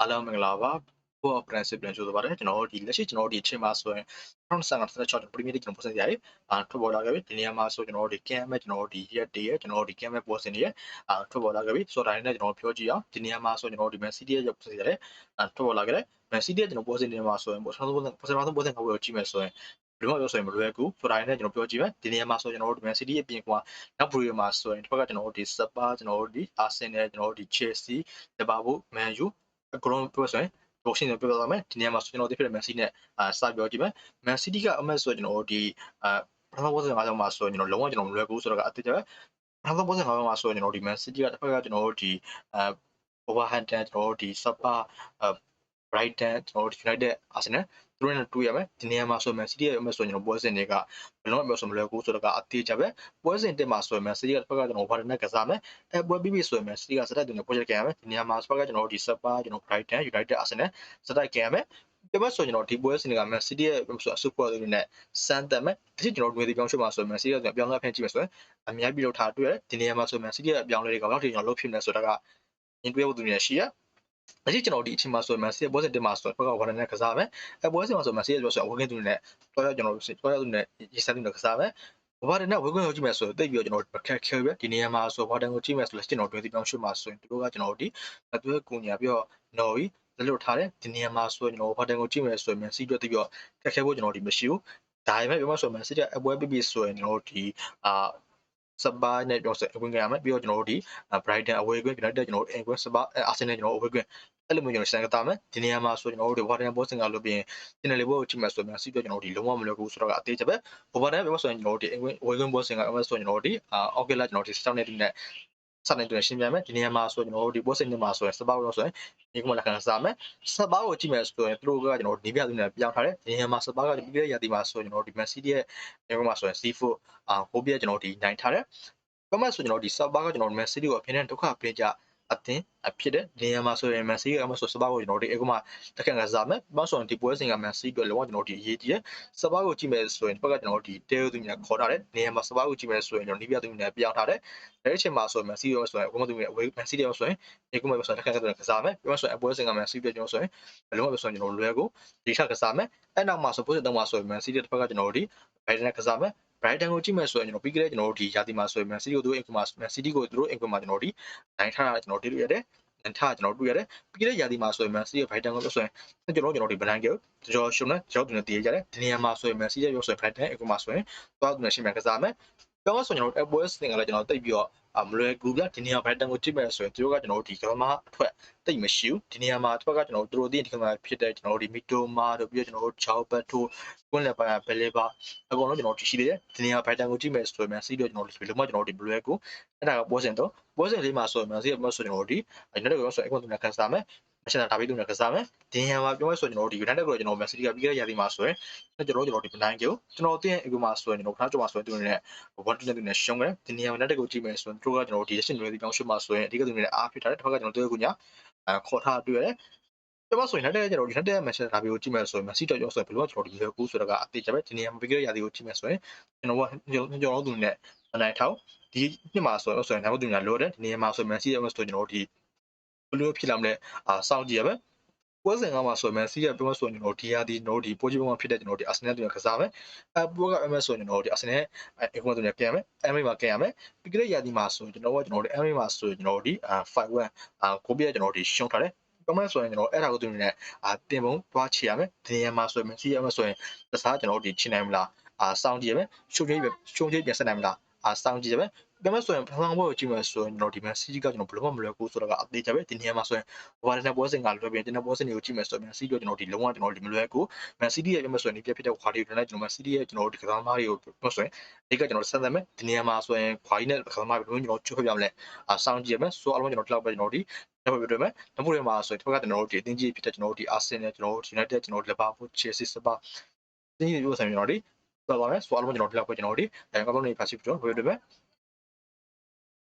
အားလုံးမင်္ဂလာပါဘော principle ပြန်ကြိုဆိုပါတယ်ကျွန်တော်တို့ဒီလက်ရှိကျွန်တော်တို့ဒီအချိန်မှာဆိုရင်2025 2026 Premier League ကျွန်တော်ပုံစံရည်အာထွက်ပေါ်လာခဲ့ပြီဒီနေရာမှာဆိုကျွန်တော်တို့ဒီ cam မဲ့ကျွန်တော်တို့ဒီရက်တည်းရဲ့ကျွန်တော်တို့ဒီ cam မဲ့ပေါ်စင်တွေရဲ့အာထွက်ပေါ်လာခဲ့ပြီဆိုတော့ဒါနဲ့ကျွန်တော်ပြောကြည့်အောင်ဒီနေရာမှာဆိုကျွန်တော်တို့ဒီ Man City ရဲ့ပုံစံရည်အာထွက်ပေါ်လာခဲ့တယ် Man City ရဲ့ကျွန်တော်ပေါ်စင်တွေမှာဆိုရင်ပုံစံပုံစံပုံစံပုံစံကိုကြည့်မယ်ဆိုရင်ဘယ်လိုမှပြောဆိုရင်မလွယ်ကူဆိုတော့ဒါနဲ့ကျွန်တော်ပြောကြည့်မယ်ဒီနေရာမှာဆိုကျွန်တော်တို့ဒီ Man City ရဲ့ပြင်ကွာနောက်ဘရီမှာဆိုရင်တစ်ဖက်ကကျွန်တော်တို့ဒီ Spurs ကျွန်တော်တို့ဒီ Arsenal ကျွန်တော်တို့ဒီ Chelsea Liverpool Man U အကုန်လုံးပြောဆိုရင်ဘောရှင်းပြောပြသွားမယ်ဒီနေရာမှာဆိုကျွန်တော်တို့ဖြစ်တဲ့ Man City နဲ့အာစပြောကြည့်မယ် Man City ကအမတ်ဆိုကျွန်တော်တို့ဒီအာပထမဘောစင်၅ကျောင်းမှာဆိုကျွန်တော်လုံးဝကျွန်တော်မလွယ်ဘူးဆိုတော့အတိတ်ပဲပထမဘောစင်၅ကျောင်းမှာဆိုကျွန်တော်ဒီ Man City ကတစ်ဖက်ကကျွန်တော်တို့ဒီအာ Overhampton ကျွန်တော်တို့ဒီ Spurs အာ Brighton ကျွန်တော်တို့ United Arsenal သူ တို့နဲ့တွေ့ရမယ်ဒီနေရာမှာဆို Man City ရဲ့အမတ်ဆိုကျွန်တော်ပွဲစဉ်တွေကဘယ်လုံးပြောဆိုမလွယ်ဘူးဆိုတော့အသေးချပဲပွဲစဉ်တက်မှာဆိုရင် Man City ကတစ်ဖက်ကကျွန်တော် Overhampton နဲ့ကစားမယ်အဲပွဲပြီးပြီဆိုရင် Man City ကစတက်တင်နဲ့ပွဲချက်ကြရမယ်ဒီနေရာမှာ Spurs ကကျွန်တော်တို့ဒီ Spurs ကျွန်တော် Brighton United Arsenal စတက်ကြရမယ်ပြမဆိုကျွန်တော်ဒီပွဲစဉ်တွေက Man City ရဲ့ဆိုအစုပွဲတွေနဲ့စမ်းတက်မယ်ဒီကျွန်တော်ငွေဒီပြောင်းချွတ်မှာဆို Man City ကပြောင်းလဲဖန်ကြည့်မယ်ဆိုရင်အများကြီးလောက်ထားတွေ့ရတယ်ဒီနေရာမှာဆို Man City ရဲ့ပြောင်းလဲတွေကဘယ်လောက်ထိကျွန်တော်လုပ်ဖြစ်နေဆိုတာကရင်တွေ့ဖို့သူနေရှိရ အကြည့်ကျွန်တော်ဒီအချိန်မှာဆို Man City ပွဲစဉ်တင်မှာဆိုတော့ဘက်ကဝါဒနဲ့ကစားမယ်အဲပွဲစဉ်မှာဆို Man City ပြောဆိုအဝကင်းသူနဲ့တော့ကျွန်တော်တော့သူနဲ့ရေစမ်းသူနဲ့ကစားမယ်ဘာတဲ့နဲ့ဝေခွင့်ကိုကြည့်မယ်ဆိုတော့တိတ်ပြီးတော့ကျွန်တော်ခက်ခဲပဲဒီနေရာမှာဆိုဘာတန်ကိုကြည့်မယ်ဆိုလို့ကျွန်တော်တွေ့ဒီပြောင်းရှုမှာဆိုရင်တို့ကကျွန်တော်ဒီအသွဲကူညာပြီးတော့နော်ကြီးလက်လွတ်ထားတယ်ဒီနေရာမှာဆိုကျွန်တော်ဘာတန်ကိုကြည့်မယ်ဆိုရင် Man City တွေ့ပြီးတော့ခက်ခဲဖို့ကျွန်တော်ဒီမရှိဘူးဒါပေမဲ့ပြောမှဆို Man City အပွဲပြီးပြီဆိုရင်ကျွန်တော်ဒီအာ စပါနဲ့ပြောဆိုအဝင်ကြရမယ်ပြီးတော့ကျွန်တော်တို့ဒီ Brighton အဝေးကွင်း United ကျွန်တော်တို့အင်ကွင်းစပါ Arsenal ကျွန်တော်အဝေးကွင်းအဲ့လိုမျိုးကျွန်တော်စံကတာမယ်ဒီနေရာမှာဆိုကျွန်တော်တို့ Water Boss ကလို့ပြင်ဒီနယ်လေးဘောကိုကြည့်မယ်ဆိုရင်စီးပြောကျွန်တော်တို့ဒီလုံးဝမလွယ်ဘူးဆိုတော့အသေးချက်ပဲ Water ပြောဆိုရင်ကျွန်တော်တို့ဒီအင်ကွင်းအဝေးကွင်း Boss ကအမဆိုကျွန်တော်တို့ဒီ August ကျွန်တော်တို့ဒီ Start နဲ့ဒီနဲ့ စတဲ့တွင်ရှင်းပြမယ်ဒီနေရာမှာဆိုကျွန်တော်တို့ဒီ post နေမှာဆိုရင်စပါလို့ဆိုရင်ဒီကမှလက်ခံစားမယ်စပါကိုကြည့်မယ်ဆိုရင်သူတို့ကကျွန်တော်တို့နေပြသူနဲ့ပြောင်းထားတယ်ဒီနေရာမှာစပါကပြီးခဲ့တဲ့ရာသီမှာဆိုရင်ကျွန်တော်တို့ဒီ Man City ရဲ့နေရာမှာဆိုရင် C4 အာဟိုပြကျွန်တော်တို့ဒီနိုင်ထားတယ်ဘာမှဆိုကျွန်တော်ဒီစပါကကျွန်တော် Man City ကိုအဖြစ်နဲ့ဒုက္ခပေးကြ အသင်းအဖြစ်တဲ့နေရာမှာဆိုရင် Man City ကမှဆိုစပါကိုကျွန်တော်တို့အခုမှတက်ခံကစားမယ်ဘာဆိုရင်ဒီပွဲစဉ်က Man City အတွက်လုံးဝကျွန်တော်တို့ဒီအရေးကြီးတယ်စပါကိုကြည့်မယ်ဆိုရင်ဘက်ကကျွန်တော်တို့ဒီတဲသူများခေါ်ထားတယ်နေရာမှာစပါကိုကြည့်မယ်ဆိုရင်ကျွန်တော်နီးပြသူများပြောင်းထားတယ်အဲ့ဒီအချိန်မှာဆိုရင် Man City ရောဆိုရင်အခုမှသူများအဝေး Man City ရောဆိုရင်အခုမှဆိုရင်တက်ခံကစားမယ်ပြောဆိုရင်အပွဲစဉ်က Man City ပြကျွန်တော်ဆိုရင်ဘယ်လုံးမှဆိုရင်ကျွန်တော်လွယ်ကိုဒီထက်ကစားမယ်အဲ့နောက်မှာဆိုပွဲစဉ်တော့မှာဆိုရင် Man City တစ်ဖက်ကကျွန်တော်တို့ဒီ Brighton နဲ့ကစားမယ် Brighton ကိုကြည့်မယ်ဆိုရင်ကျွန်တော်ပြီးခဲ့တဲ့ကျွန်တော်တို့ဒီရာသီမှာဆိုရင် Man City ကိုသူတို့ income Man City ကိုသူတို့ income မှာကျွန်တော်ဒီနိုင်ထားတာကျွန်တော်တွေ့ရရတယ်န်ထားကျွန်တော်တွေ့ရတယ်ပြီးခဲ့တဲ့ရာသီမှာဆိုရင် Man City ရဲ့ Brighton ကိုပြောဆိုရင်ကျွန်တော်ကျွန်တော်ဒီ Blank ကိုကျွန်တော်ရှုံးနဲ့ရောက်သူနဲ့တည်ရကြတယ်ဒီနေရာမှာဆိုရင် Man City ရဲ့ပြောဆိုရင် Brighton အခုမှာဆိုရင်သွားသူနဲ့ရှင်းမြန်ကစားမယ်ပြောဆိုကျွန်တော်တို့ Apple စင်ကလည်းကျွန်တော်တိတ်ပြီးတော့ အမလွယ်ကူပြဒီနေရာ Brighton ကိုကြည့်မယ်ဆိုရင်သူတို့ကကျွန်တော်တို့ဒီကမ္ဘာအထွက်တိတ်မရှိဘူးဒီနေရာမှာတစ်ဖက်ကကျွန်တော်တို့တို့ဒီကမ္ဘာဖြစ်တဲ့ကျွန်တော်တို့ဒီ Mitoma တို့ပြီးတော့ကျွန်တော်တို့ Chao Pato ကွန်းလက်ပိုင်း Beleba အကုန်လုံးကျွန်တော်တို့ရှိသေးတယ်ဒီနေရာ Brighton ကိုကြည့်မယ်ဆိုရင် Man City တို့ကျွန်တော်တို့လုံးဝကျွန်တော်တို့ဒီ Blue ကိုအဲ့ဒါကပွဲစဉ်တော့ပွဲစဉ်လေးမှာဆိုရင် Man City ကပြောဆိုကျွန်တော်တို့ဒီ United ကိုဆိုရင်အကွန်တူနဲ့ခန်းစားမယ် အချက်ဒါပြီးသူနဲ့ကစားမယ်ဒီနေရာမှာပြောရဆိုကျွန်တော်တို့ဒီ United ကိုကျွန်တော် Man City ကပြီးခဲ့တဲ့ရာသီမှာဆိုရင်ကျွန်တော်တို့ကျွန်တော်ဒီ Benign ကိုကျွန်တော်တင်အခုမှာဆိုရင်ကျွန်တော်ခဏကြောမှာဆိုရင်သူနဲ့1 2နဲ့ရှုံးတယ်ဒီနေရာမှာ United ကိုကြည့်မယ်ဆိုရင်သူကကျွန်တော်ဒီ Session တွေပြောင်းရှုမှာဆိုရင်အဓိကသူနဲ့အားဖြစ်ထားတယ်တစ်ခါကကျွန်တော်တွေ့ခုညာအဲခေါ်ထားတွေ့ရတယ်ကျွန်တော်ဆိုရင် United ကျွန်တော် United Manchester Derby ကိုကြည့်မယ်ဆိုရင် Man City တော့ဆိုရင်ဘယ်လိုကျွန်တော်ဒီ Liverpool ဆိုတာကအသေးချပဲဒီနေရာမှာပြီးခဲ့တဲ့ရာသီကိုကြည့်မယ်ဆိုရင်ကျွန်တော်ကကျွန်တော်တို့နဲ့နိုင်ထောက်ဒီနှစ်မှာဆိုရင်ဆိုရင်နောက်သူညာလိုတယ်ဒီနေရာမှာဆိုရင် Man City ဆိုကျွန်တော်ဒီ ဘယ်လိုဖြစ်လာမလဲအာစောင့်ကြည့်ရမယ်ပွဲစဉ်ကမှဆိုရင် Man City ကပြောဆိုရင်ကျွန်တော်ဒီဟာဒီကျွန်တော်ဒီပိုဂျီပုံမှာဖြစ်တဲ့ကျွန်တော်ဒီ Arsenal တွေကစားမယ်အဲပွဲက MS ဆိုရင်ကျွန်တော်ဒီ Arsenal အဲကွန်တူနဲ့ကင်မယ် MA မှာကင်ရမယ်ပြီးကြတဲ့ရာသီမှာဆိုရင်ကျွန်တော်ကကျွန်တော်ဒီ MA မှာဆိုရင်ကျွန်တော်ဒီ5-1အာကိုပြည့်ကျွန်တော်ဒီရှုံးထားတယ်ပုံမှန်ဆိုရင်ကျွန်တော်အဲ့ဒါကိုသူနေနဲ့အာတင်ပုံသွားချရမယ်ဒီနေရာမှာဆိုရင် Man City မှာဆိုရင်တစားကျွန်တော်ဒီချင်နိုင်မလားအာစောင့်ကြည့်ရမယ်ရှုံးချင်းရှုံးချင်းပြန်ဆက်နိုင်မလားအာစောင့်ကြည့်ရမယ် ဒါမှဆိုရင်ပထမဘွဲကိုကြည့်မယ်ဆိုရင်ကျွန်တော်ဒီ Man City ကကျွန်တော်ဘယ်လိုမှမလွယ်ဘူးဆိုတော့ကအသေးချပဲဒီနေရာမှာဆိုရင်ဘာလဲပွဲစဉ်ကလွယ်ပြင်တဲ့ပွဲစဉ်တွေကိုကြည့်မယ်ဆိုရင် Man City ကကျွန်တော်ဒီလုံးဝကျွန်တော်ဒီမလွယ်ဘူး Man City ရဲ့ပြောမယ်ဆိုရင်ဒီပြဖြစ်တဲ့ခွာတီတွေနဲ့ကျွန်တော် Man City ရဲ့ကျွန်တော်ဒီကစားသမားတွေကိုပြောဆိုရင်ဒီကကျွန်တော်ဆက်သက်မယ်ဒီနေရာမှာဆိုရင်ခွာတီနဲ့ကစားသမားတွေဘယ်လိုကျွန်တော်ချုပ်ပြရမလဲအာစောင့်ကြည့်ရမယ်ဆိုတော့အလုံးကျွန်တော်ဒီလောက်ပဲကျွန်တော်ဒီနောက်ပြပြမယ်နောက်ပြမှာဆိုရင်တစ်ခါကကျွန်တော်တို့ဒီအသင်းကြီးဖြစ်တဲ့ကျွန်တော်တို့ဒီ Arsenal ကျွန်တော်တို့ United ကျွန်တော်တို့ Liverpool Chelsea Spurs အသင်းကြီးတွေပြောဆိုရင်ကျွန်တော်ဒီတော့ပါမယ်ဆိုတော့အလုံးကျွန်တော်ဒီလောက်ပဲကျွန်တော်တို့ဒီအဲကောင်းကောင်းနေဖတ်စီပြတော့ပြပြမယ်